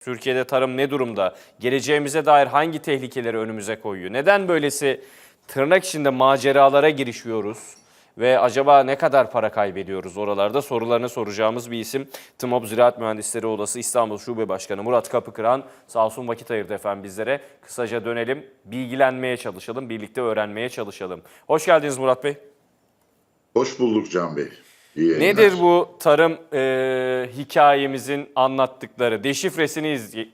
Türkiye'de tarım ne durumda? Geleceğimize dair hangi tehlikeleri önümüze koyuyor? Neden böylesi tırnak içinde maceralara girişiyoruz? Ve acaba ne kadar para kaybediyoruz oralarda? Sorularını soracağımız bir isim. TMOB Ziraat Mühendisleri Odası İstanbul Şube Başkanı Murat Kapıkıran. Sağ olsun vakit ayırdı efendim bizlere. Kısaca dönelim, bilgilenmeye çalışalım, birlikte öğrenmeye çalışalım. Hoş geldiniz Murat Bey. Hoş bulduk Can Bey. İyi yayınlar. Nedir bu tarım e, hikayemizin anlattıkları? Deşifresini iz- e,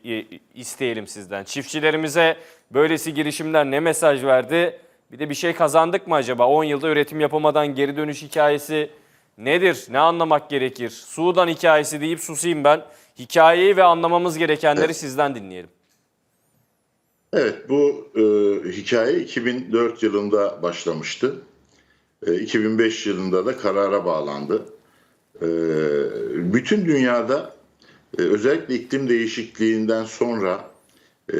isteyelim sizden. Çiftçilerimize böylesi girişimler ne mesaj verdi? Bir de bir şey kazandık mı acaba? 10 yılda üretim yapamadan geri dönüş hikayesi nedir? Ne anlamak gerekir? Sudan hikayesi deyip susayım ben. Hikayeyi ve anlamamız gerekenleri sizden dinleyelim. Evet bu e, hikaye 2004 yılında başlamıştı. E, 2005 yılında da karara bağlandı. E, bütün dünyada e, özellikle iklim değişikliğinden sonra e,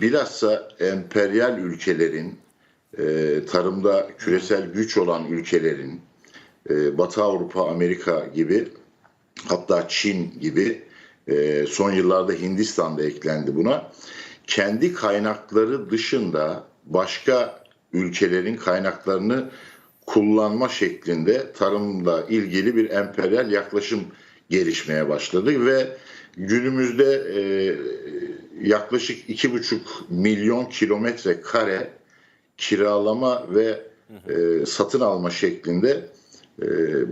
bilhassa emperyal ülkelerin, e, tarımda küresel güç olan ülkelerin, e, Batı Avrupa, Amerika gibi hatta Çin gibi e, son yıllarda Hindistan da eklendi buna. Kendi kaynakları dışında başka ülkelerin kaynaklarını kullanma şeklinde tarımla ilgili bir emperyal yaklaşım gelişmeye başladı ve günümüzde e, yaklaşık iki buçuk milyon kilometre kare kiralama ve e, satın alma şeklinde e,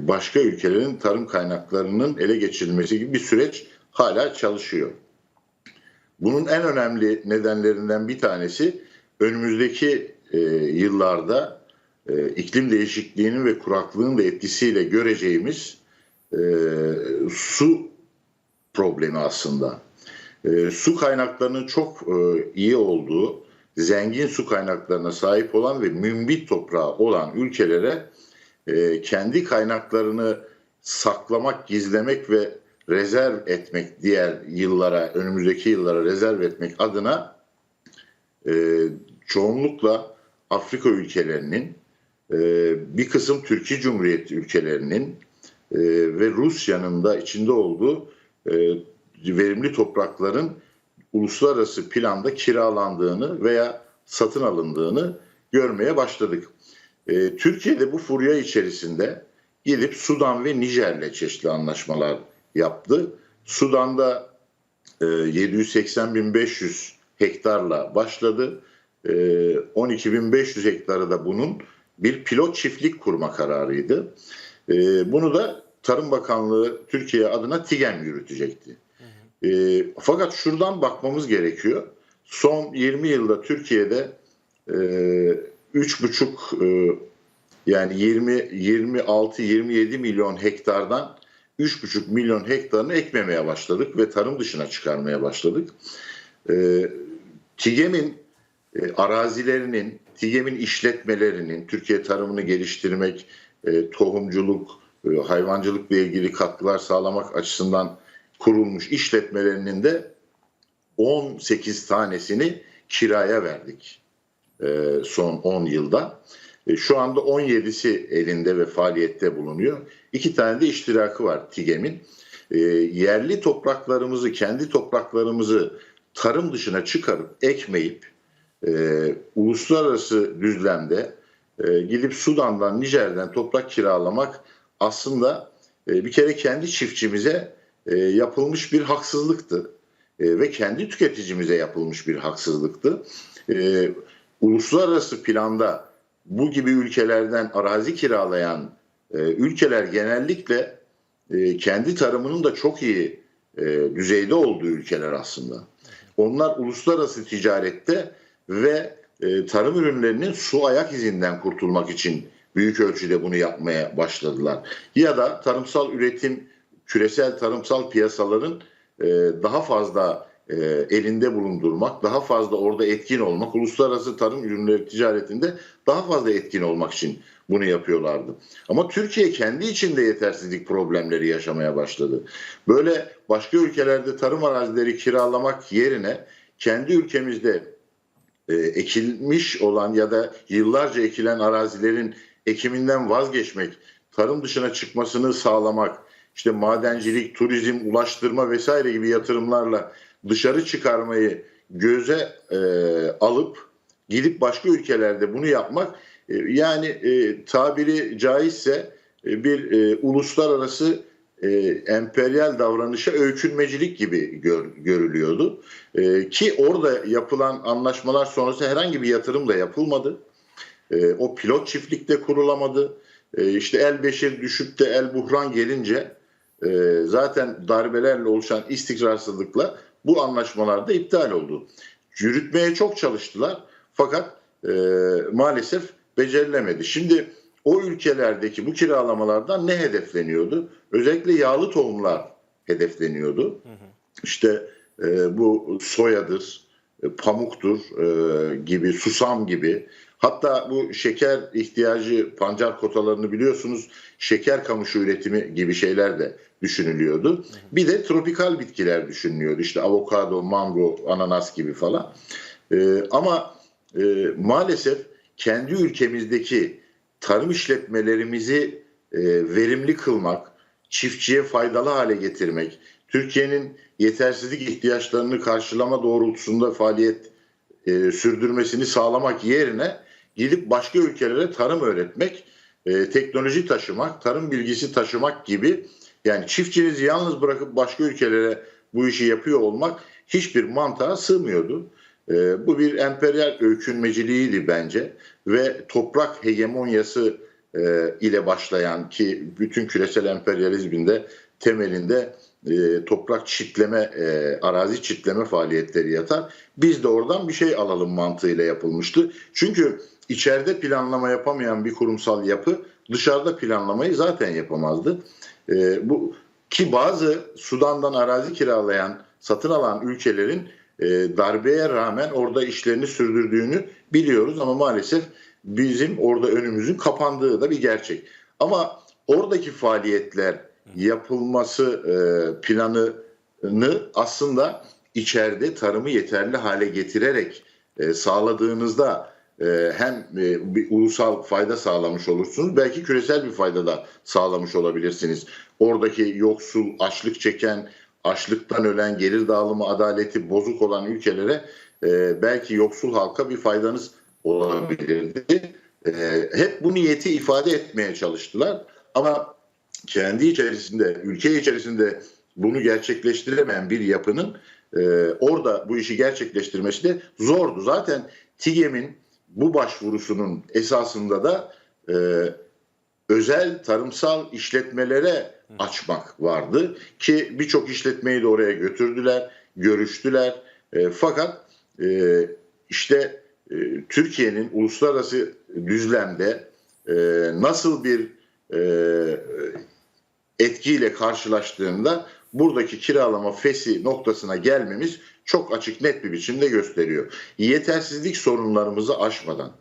başka ülkelerin tarım kaynaklarının ele geçirilmesi gibi bir süreç hala çalışıyor. Bunun en önemli nedenlerinden bir tanesi önümüzdeki e, yıllarda e, iklim değişikliğinin ve kuraklığın da etkisiyle göreceğimiz e, su problemi aslında. E, su kaynaklarının çok e, iyi olduğu, zengin su kaynaklarına sahip olan ve mümbit toprağı olan ülkelere e, kendi kaynaklarını saklamak, gizlemek ve rezerv etmek diğer yıllara, önümüzdeki yıllara rezerv etmek adına e, çoğunlukla Afrika ülkelerinin, bir kısım Türkiye Cumhuriyeti ülkelerinin e, ve Rusya'nın da içinde olduğu e, verimli toprakların uluslararası planda kiralandığını veya satın alındığını görmeye başladık. E, Türkiye'de bu furya içerisinde gidip Sudan ve Nijer'le çeşitli anlaşmalar yaptı. Sudan'da e, 780.500 hektarla başladı. E, 12.500 hektarı da bunun bir pilot çiftlik kurma kararıydı. E, bunu da Tarım Bakanlığı Türkiye adına TİGEM yürütecekti. E, fakat şuradan bakmamız gerekiyor. Son 20 yılda Türkiye'de e, 3,5 e, yani 20 26 27 milyon hektardan 3,5 milyon hektarını ekmemeye başladık ve tarım dışına çıkarmaya başladık. E, TİGEM'in e, arazilerinin, TİGEM'in işletmelerinin Türkiye tarımını geliştirmek, e, tohumculuk, e, hayvancılıkla ilgili katkılar sağlamak açısından kurulmuş işletmelerinin de 18 tanesini kiraya verdik e, son 10 yılda. E, Şu anda 17'si elinde ve faaliyette bulunuyor. İki tane de iştirakı var TİGEM'in. Yerli topraklarımızı, kendi topraklarımızı tarım dışına çıkarıp ekmeyip e, uluslararası düzlemde e, gidip Sudan'dan, Nijer'den toprak kiralamak aslında e, bir kere kendi çiftçimize e, yapılmış bir haksızlıktı. E, ve kendi tüketicimize yapılmış bir haksızlıktı. E, uluslararası planda bu gibi ülkelerden arazi kiralayan e, ülkeler genellikle e, kendi tarımının da çok iyi e, düzeyde olduğu ülkeler aslında. Onlar uluslararası ticarette ve e, tarım ürünlerinin su ayak izinden kurtulmak için büyük ölçüde bunu yapmaya başladılar. Ya da tarımsal üretim, küresel tarımsal piyasaların e, daha fazla e, elinde bulundurmak, daha fazla orada etkin olmak, uluslararası tarım ürünleri ticaretinde daha fazla etkin olmak için bunu yapıyorlardı. Ama Türkiye kendi içinde yetersizlik problemleri yaşamaya başladı. Böyle başka ülkelerde tarım arazileri kiralamak yerine kendi ülkemizde e, ekilmiş olan ya da yıllarca ekilen arazilerin ekiminden vazgeçmek, tarım dışına çıkmasını sağlamak, işte madencilik, turizm, ulaştırma vesaire gibi yatırımlarla dışarı çıkarmayı göze e, alıp gidip başka ülkelerde bunu yapmak e, yani e, tabiri caizse e, bir e, uluslararası e, emperyal davranışa öykünmecilik gibi gör- görülüyordu. E, ki orada yapılan anlaşmalar sonrası herhangi bir yatırım da yapılmadı. E, o pilot çiftlikte kurulamadı. E, işte el beşir düşüp de el buhran gelince e, zaten darbelerle oluşan istikrarsızlıkla bu anlaşmalar da iptal oldu. Yürütmeye çok çalıştılar fakat e, maalesef becerilemedi. Şimdi o ülkelerdeki bu kiralamalardan ne hedefleniyordu? Özellikle yağlı tohumlar hedefleniyordu. İşte e, bu soyadır, e, pamuktur e, gibi, susam gibi. Hatta bu şeker ihtiyacı pancar kotalarını biliyorsunuz şeker kamışı üretimi gibi şeyler de düşünülüyordu. Bir de tropikal bitkiler düşünülüyordu. İşte avokado, mango, ananas gibi falan. E, ama e, maalesef kendi ülkemizdeki tarım işletmelerimizi e, verimli kılmak, çiftçiye faydalı hale getirmek, Türkiye'nin yetersizlik ihtiyaçlarını karşılama doğrultusunda faaliyet e, sürdürmesini sağlamak yerine gidip başka ülkelere tarım öğretmek, e, teknoloji taşımak, tarım bilgisi taşımak gibi yani çiftçinizi yalnız bırakıp başka ülkelere bu işi yapıyor olmak hiçbir mantığa sığmıyordu. E, bu bir emperyal öykünmeciliğiydi bence ve toprak hegemonyası e, ile başlayan ki bütün küresel emperyalizmin de temelinde e, toprak çitleme, e, arazi çitleme faaliyetleri yatar. Biz de oradan bir şey alalım mantığıyla yapılmıştı. Çünkü içeride planlama yapamayan bir kurumsal yapı dışarıda planlamayı zaten yapamazdı. E, bu ki bazı Sudan'dan arazi kiralayan, satın alan ülkelerin e, darbeye rağmen orada işlerini sürdürdüğünü biliyoruz ama maalesef bizim orada önümüzün kapandığı da bir gerçek. Ama oradaki faaliyetler yapılması e, planını aslında içeride tarımı yeterli hale getirerek e, sağladığınızda e, hem e, bir ulusal fayda sağlamış olursunuz belki küresel bir fayda da sağlamış olabilirsiniz. Oradaki yoksul, açlık çeken, açlıktan ölen, gelir dağılımı adaleti bozuk olan ülkelere e, belki yoksul halka bir faydanız olabilirdi. E, hep bu niyeti ifade etmeye çalıştılar ama kendi içerisinde, ülke içerisinde bunu gerçekleştiremeyen bir yapının e, orada bu işi gerçekleştirmesi de zordu. Zaten TİGEM'in bu başvurusunun esasında da e, özel tarımsal işletmelere açmak vardı ki birçok işletmeyi de oraya götürdüler, görüştüler. E, fakat e, işte e, Türkiye'nin uluslararası düzlemde e, nasıl bir e, etkiyle karşılaştığında buradaki kiralama fesi noktasına gelmemiz çok açık net bir biçimde gösteriyor. Yetersizlik sorunlarımızı aşmadan,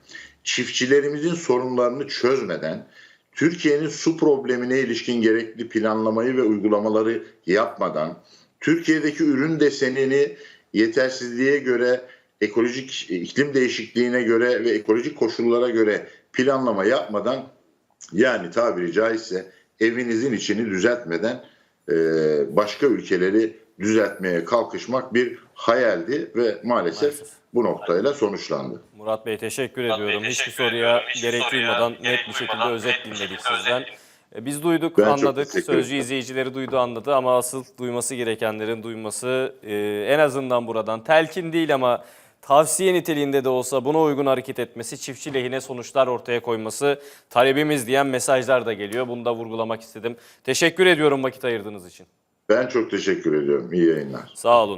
çiftçilerimizin sorunlarını çözmeden, Türkiye'nin su problemine ilişkin gerekli planlamayı ve uygulamaları yapmadan, Türkiye'deki ürün desenini yetersizliğe göre, ekolojik iklim değişikliğine göre ve ekolojik koşullara göre planlama yapmadan yani tabiri caizse evinizin içini düzeltmeden e, başka ülkeleri düzeltmeye kalkışmak bir hayaldi ve maalesef, Maalesef. Bu noktayla sonuçlandı. Murat Bey teşekkür Murat Bey, ediyorum. teşekkür Hiçbir soruya gerek duymadan net bir şekilde özet dinledik sizden. E, Biz duyduk, Ben anladık. Sözcü izleyicileri duydu, anladı ama asıl duyması gerekenlerin duyması e, en azından buradan telkin değil ama tavsiye niteliğinde de olsa buna uygun hareket etmesi, çiftçi lehine sonuçlar ortaya koyması talebimiz diyen mesajlar da geliyor. Bunu da vurgulamak istedim. Teşekkür ediyorum vakit ayırdığınız için. Ben çok teşekkür ediyorum. İyi yayınlar. Sağ olun.